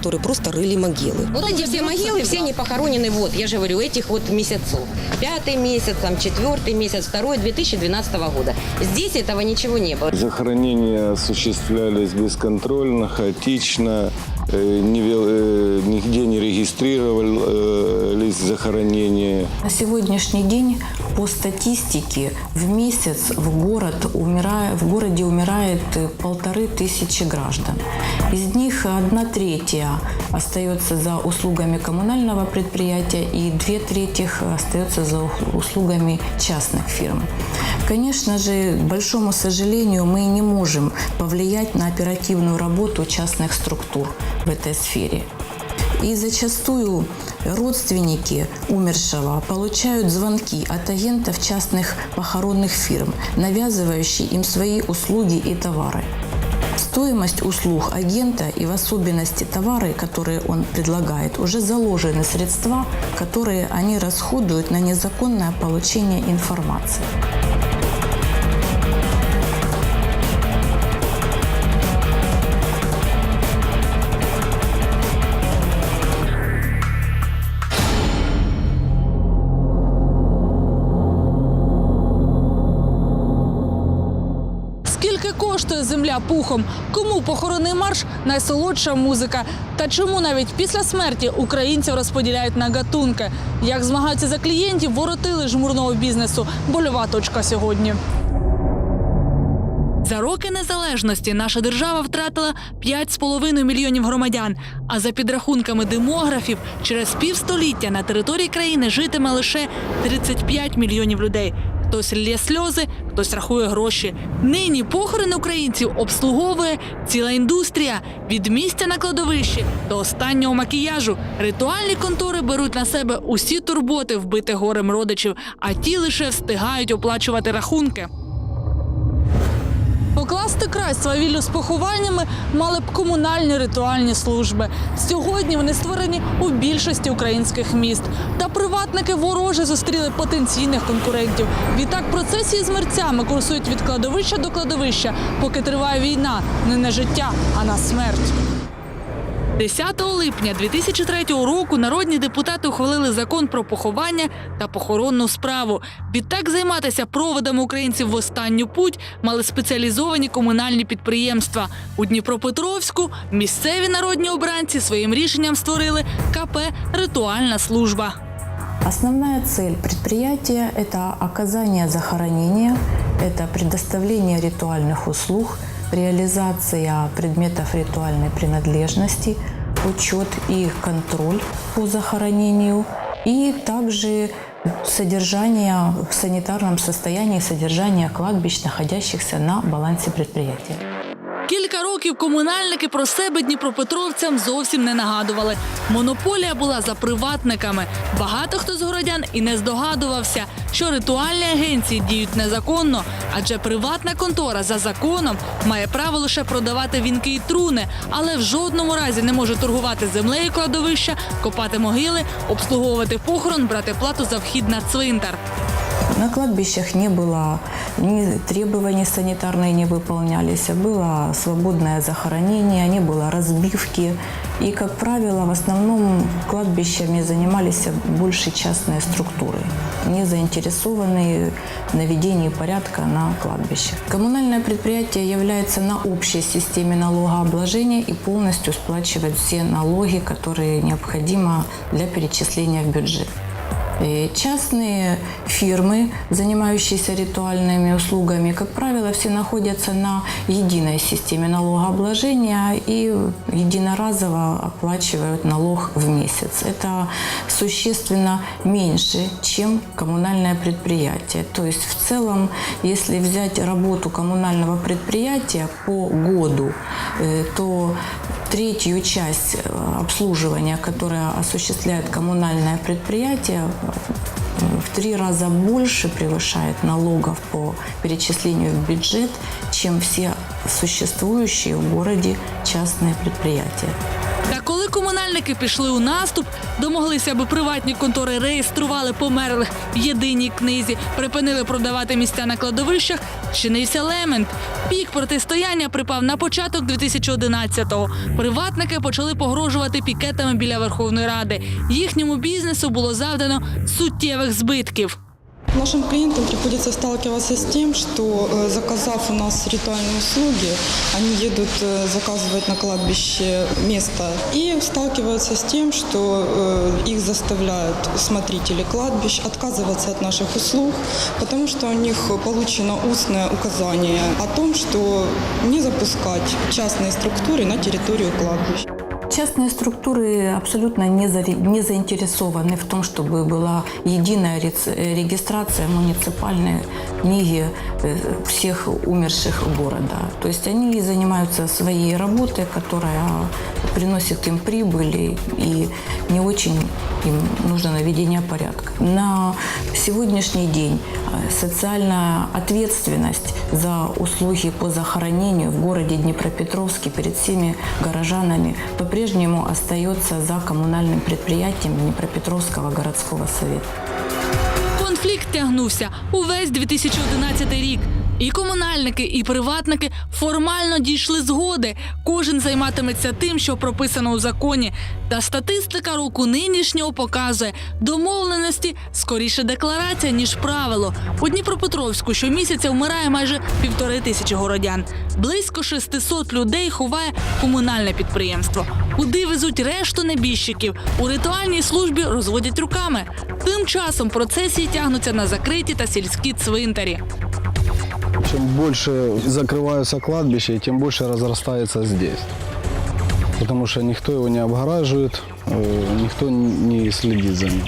которые просто рыли могилы. Вот эти все могилы, все не похоронены, вот, я же говорю, этих вот месяцев. Пятый месяц, там, четвертый месяц, второй, 2012 года. Здесь этого ничего не было. Захоронения осуществлялись бесконтрольно, хаотично, э, не вел- э, нигде не регистрировались захоронения. На сегодняшний день по статистике в месяц в город умирает, в городе умирает э, полторы тысячи граждан. Из них одна третья остается за услугами коммунального предприятия и две трети остается за услугами частных фирм. Конечно же, к большому сожалению, мы не можем повлиять на оперативную работу частных структур в этой сфере. И зачастую родственники умершего получают звонки от агентов частных похоронных фирм, навязывающие им свои услуги и товары. Стоимость услуг агента и в особенности товары, которые он предлагает, уже заложены средства, которые они расходуют на незаконное получение информации. Пухом? Кому похоронний марш найсолодша музика? Та чому навіть після смерті українців розподіляють на гатунки? Як змагаються за клієнтів, воротили жмурного бізнесу. Больова точка сьогодні. За роки незалежності наша держава втратила 5,5 мільйонів громадян. А за підрахунками демографів, через півстоліття на території країни житиме лише 35 мільйонів людей. Хтось лє сльози, хтось рахує гроші. Нині похорон українців обслуговує ціла індустрія від місця на кладовищі до останнього макіяжу. Ритуальні контори беруть на себе усі турботи вбитих горем родичів, а ті лише встигають оплачувати рахунки. Покласти край свавіллю з похованнями мали б комунальні ритуальні служби. Сьогодні вони створені у більшості українських міст. Та приватники вороже зустріли потенційних конкурентів. Відтак процесії з мерцями курсують від кладовища до кладовища, поки триває війна не на життя, а на смерть. 10 липня 2003 року народні депутати ухвалили закон про поховання та похоронну справу. Відтак займатися проводами українців в останню путь мали спеціалізовані комунальні підприємства. У Дніпропетровську місцеві народні обранці своїм рішенням створили КП Ритуальна служба. Основная цель предприятия – это оказание захоронения, это предоставление ритуальных услуг, реализация предметов ритуальной принадлежности, учет и контроль по захоронению, и также содержание в санитарном состоянии содержание кладбищ, находящихся на балансе предприятия. Років комунальники про себе дніпропетровцям зовсім не нагадували. Монополія була за приватниками. Багато хто з городян і не здогадувався, що ритуальні агенції діють незаконно, адже приватна контора за законом має право лише продавати вінки і труни, але в жодному разі не може торгувати землею кладовища, копати могили, обслуговувати похорон, брати плату за вхід на цвинтар. На кладбищах не было ни требований санитарные не выполнялись, а было свободное захоронение, не было разбивки. И, как правило, в основном кладбищами занимались больше частные структуры, не заинтересованные в наведении порядка на кладбищах. Коммунальное предприятие является на общей системе налогообложения и полностью сплачивает все налоги, которые необходимо для перечисления в бюджет. Э, Частные фирмы, занимающиеся ритуальными услугами, как правило, все находятся на единой системе налогообложения и единоразово оплачивают налог в месяц. Это существенно меньше, чем коммунальное предприятие. То есть в целом, если взять работу коммунального предприятия по году, э, то третью часть э, обслуживания, которое осуществляет коммунальное предприятие, э, в три раза больше превышает налогов по перечислению в бюджет, чем все существующие в городе частные предприятия. Та коли комунальники пішли у наступ, домоглися, аби приватні контори реєстрували померлих в єдиній книзі, припинили продавати місця на кладовищах, чинився лемент. Пік протистояння припав на початок 2011-го. Приватники почали погрожувати пікетами біля Верховної Ради. Їхньому бізнесу було завдано суттєвих збитків. Нашим клиентам приходится сталкиваться с тем, что э, заказав у нас ритуальные услуги, они едут э, заказывать на кладбище место и сталкиваются с тем, что э, их заставляют смотрители кладбищ отказываться от наших услуг, потому что у них получено устное указание о том, что не запускать частные структуры на территорию кладбищ. Частные структуры абсолютно не, заре- не заинтересованы в том, чтобы была единая рец- э, регистрация муниципальной книги э, всех умерших города. То есть они занимаются своей работой, которая приносит им прибыль, и не очень им нужно наведение порядка. На сегодняшний день э, социальная ответственность за услуги по захоронению в городе Днепропетровске перед всеми горожанами по-прежнему остается за коммунальным предприятием Днепропетровского городского совета. Конфлікт тягнувся увесь 2011 рік. І комунальники, і приватники формально дійшли згоди. Кожен займатиметься тим, що прописано у законі. Та статистика року нинішнього показує домовленості скоріше декларація, ніж правило. У Дніпропетровську щомісяця вмирає майже півтори тисячі городян. Близько 600 людей ховає комунальне підприємство. Куди везуть решту небіжчиків? У ритуальній службі розводять руками. Тим часом процесії тягнуться на закриті та сільські цвинтарі. Чем больше закрываются кладбища, тем больше разрастается здесь. Потому что никто его не обгораживает, э, никто не следит за ним.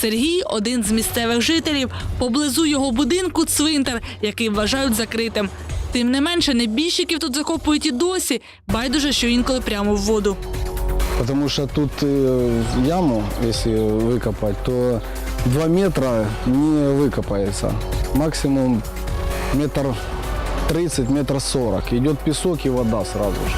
Сергій один з місцевих жителів. Поблизу його будинку цвинтар, який вважають закритим. Тим не менше, небіжчиків тут закопують і досі. Байдуже, що інколи прямо в воду. Потому что тут э, яму, если выкопать, то 2 метра не выкопается. Максимум метр 30, метр 40. Идет песок и вода сразу же.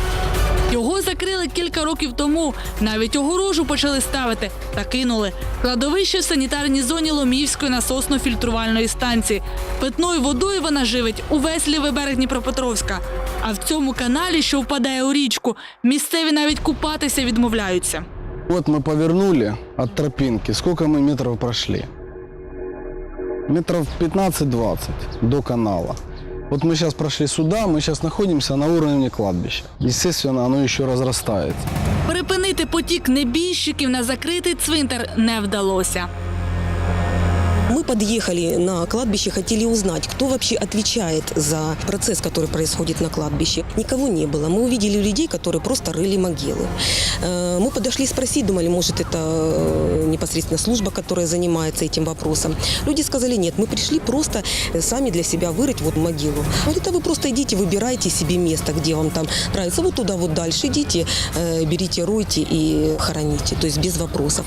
Його закрили кілька років тому. Навіть огорожу почали ставити та кинули. Кладовище в санітарній зоні Ломівської насосно-фільтрувальної станції. Питною водою вона живить увесь лівий берег Дніпропетровська. А в цьому каналі, що впадає у річку, місцеві навіть купатися відмовляються. Вот мы повернули от тропинки. Сколько мы метров прошли? Метров 15-20 до канала. Вот мы сейчас прошли сюда, мы сейчас находимся на уровне кладбища. Естественно, оно еще разрастается. Перепинити потік небіжчиків на закритий цвинтар не вдалося. Мы подъехали на кладбище, хотели узнать, кто вообще отвечает за процесс, который происходит на кладбище. Никого не было. Мы увидели людей, которые просто рыли могилы. Э, Мы подошли спросить, думали, может, это э, непосредственно служба, которая занимается этим вопросом. Люди сказали, нет, мы пришли просто э, сами для себя вырыть вот могилу. Вот это вы просто идите, выбирайте себе место, где вам там нравится. Вот туда вот дальше идите, берите, ройте и хороните. То есть без вопросов.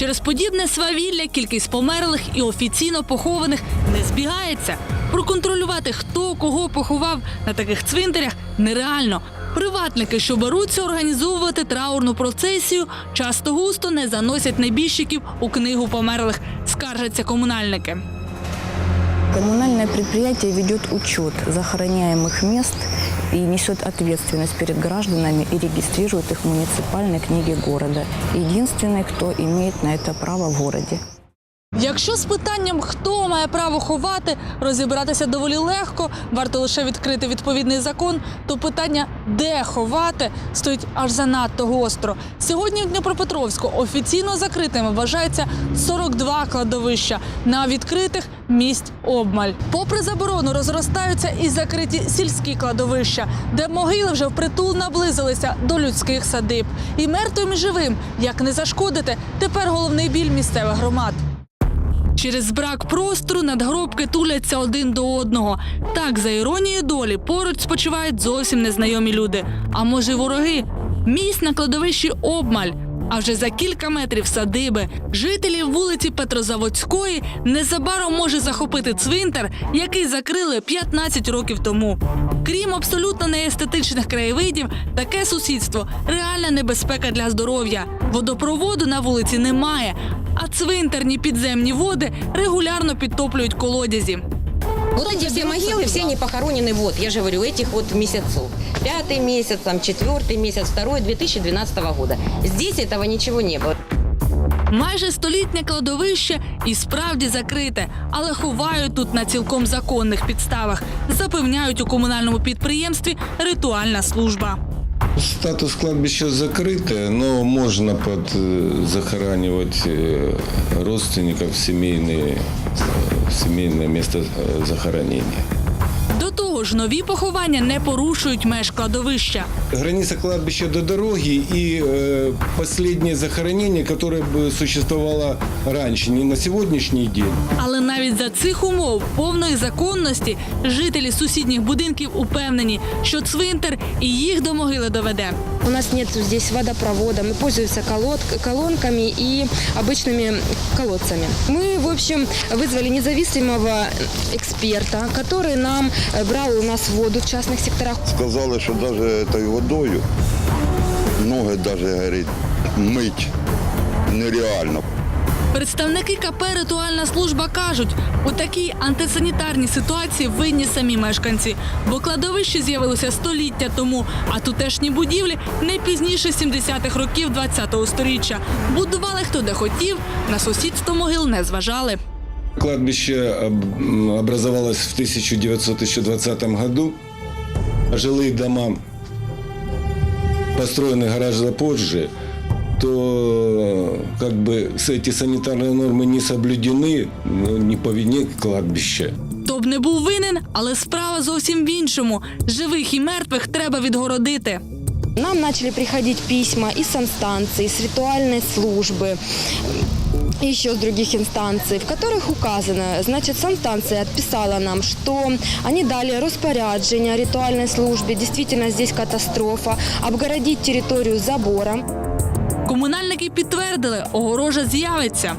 Через подібне свавілля кількість померлих і офіційно похованих не збігається. Проконтролювати, хто кого поховав на таких цвинтарях, нереально. Приватники, що беруться організовувати траурну процесію, часто густо не заносять небіжчиків у книгу померлих, скаржаться комунальники. Коммунальное предприятие ведет учет захороняемых мест и несет ответственность перед гражданами и регистрирует их в муниципальной книге города. Единственный, кто имеет на это право в городе. Якщо з питанням, хто має право ховати, розібратися доволі легко, варто лише відкрити відповідний закон, то питання, де ховати, стоїть аж занадто гостро. Сьогодні в Дніпропетровську офіційно закритими вважається 42 кладовища. На відкритих місць обмаль. Попри заборону, розростаються і закриті сільські кладовища, де могили вже впритул наблизилися до людських садиб. І мертвим і живим, як не зашкодити, тепер головний біль місцевих громад. Через брак простору надгробки туляться один до одного. Так, за іронією долі, поруч спочивають зовсім незнайомі люди. А може, вороги? Місць на кладовищі обмаль. А вже за кілька метрів садиби жителів вулиці Петрозаводської незабаром може захопити цвинтар, який закрили 15 років тому. Крім абсолютно неестетичних краєвидів, таке сусідство реальна небезпека для здоров'я. Водопроводу на вулиці немає, а цвинтарні підземні води регулярно підтоплюють колодязі. Вот эти все могилы, все не похоронены, вот, я же говорю, этих вот месяцев. Пятый месяц, там, четвертый месяц, второй, 2012 года. Здесь этого ничего не было. Майже столітнє кладовище і справді закрите, але ховають тут на цілком законних підставах. Запевняють у комунальному підприємстві ритуальна служба. Статус кладбища закрытое, но можно под э, захоранивать э, родственников в семейные, э, в семейное место э, захоронения. До того ж, нові поховання не порушують меж кладовища. Граница кладбища до дороги и э, последнее захоронение, которое бы существовало раньше, не на сегодняшний день. Але навіть за цих умов повної законності жителі сусідніх будинків упевнені, що цвинтар і їх до могили доведе. У нас нет здесь водопровода, мы пользуемся колод- колонками и обычными колодцами. Мы, в общем, вызвали независимого эксперта, который нам э, брал у нас воду в частных секторах. Сказали, що навіть цією водою ноги навіть говорить, мить нереально. Представники КП Ритуальна служба кажуть, у такій антисанітарній ситуації винні самі мешканці, бо кладовище з'явилося століття тому, а тутешні будівлі не пізніше 70-х років 20-го сторіччя. Будували хто де хотів, на сусідство могил не зважали. Кладбище об- м, образовалось в 1920 году. Жилые дома построены гораздо позже, то как бы с- эти санитарные нормы не соблюдены ну, не по вине кладбища. Хто б не був винен, але справа зовсім в іншому. Живих і мертвих треба відгородити. Нам начали приходить письма из санстанции, с ритуальной службы, и еще с других инстанций, в которых указано, значит, санстанция отписала нам, что они дали распоряджение ритуальной службе, действительно здесь катастрофа, обгородить территорию забором. Комунальники підтвердили, огорожа з'явиться.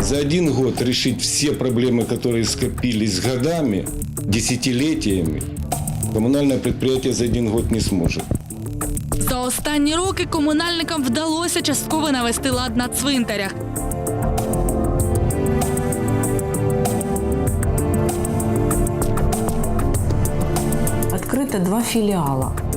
За один год решить все проблемы, которые скопились годами, десятилетиями, коммунальное предприятие за один год не сможет. Останні роки комунальникам вдалося частково навести лад на цвинтарях. Открыто два филиала.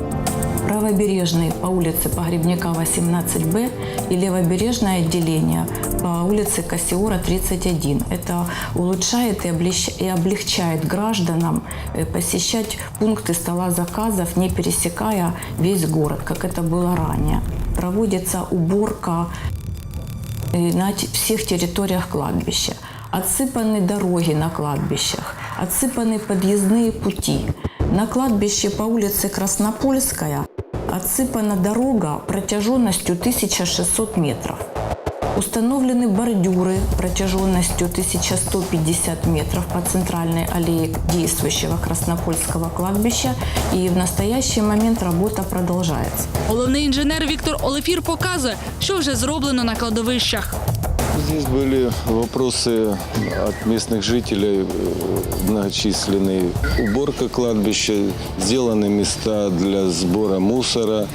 Правобережный по улице Погребняка 18Б и левобережное отделение по улице Кассиора 31. Это улучшает и облегч- и облегчает гражданам э, посещать пункты стола заказов, не пересекая весь город, как это было ранее. Проводится уборка э, на всех территориях кладбища. Отсыпаны дороги на кладбищах, отсыпаны подъездные пути. На кладбище по улице Краснопольская отсыпана дорога протяженностью 1600 метров. Установлены бордюры протяженностью 1150 метров по центральной аллее действующего Краснопольского кладбища. И в настоящий момент работа продолжается. Головний інженер Віктор Олефір показує, що вже зроблено на кладовищах. Здесь были вопросы от местных жителей, э, многочисленные. Уборка кладбища, сделаны места для сбора мусора,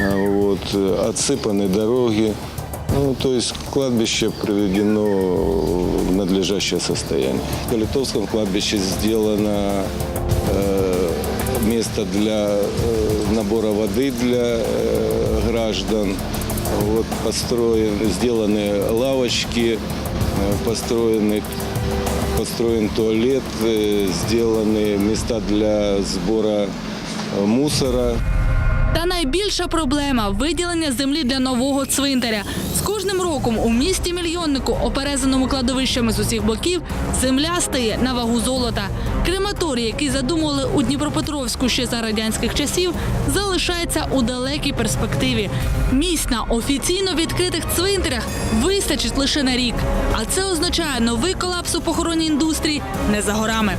а, вот, э, отсыпаны дороги. Ну, то есть кладбище приведено в надлежащее состояние. В Калитовском кладбище сделано э, место для э, набора воды для э, граждан. Вот построены, сделаны лавочки, э, построены, построен туалет, э, сделаны места для сбора э, мусора. Та найбільша проблема виділення землі для нового цвинтаря. З кожним роком у місті мільйоннику, оперезаному кладовищами з усіх боків, земля стає на вагу золота. Крематорій, який задумували у Дніпропетровську ще за радянських часів, залишається у далекій перспективі. Місць на офіційно відкритих цвинтарях вистачить лише на рік. А це означає новий колапс у похоронній індустрії не за горами.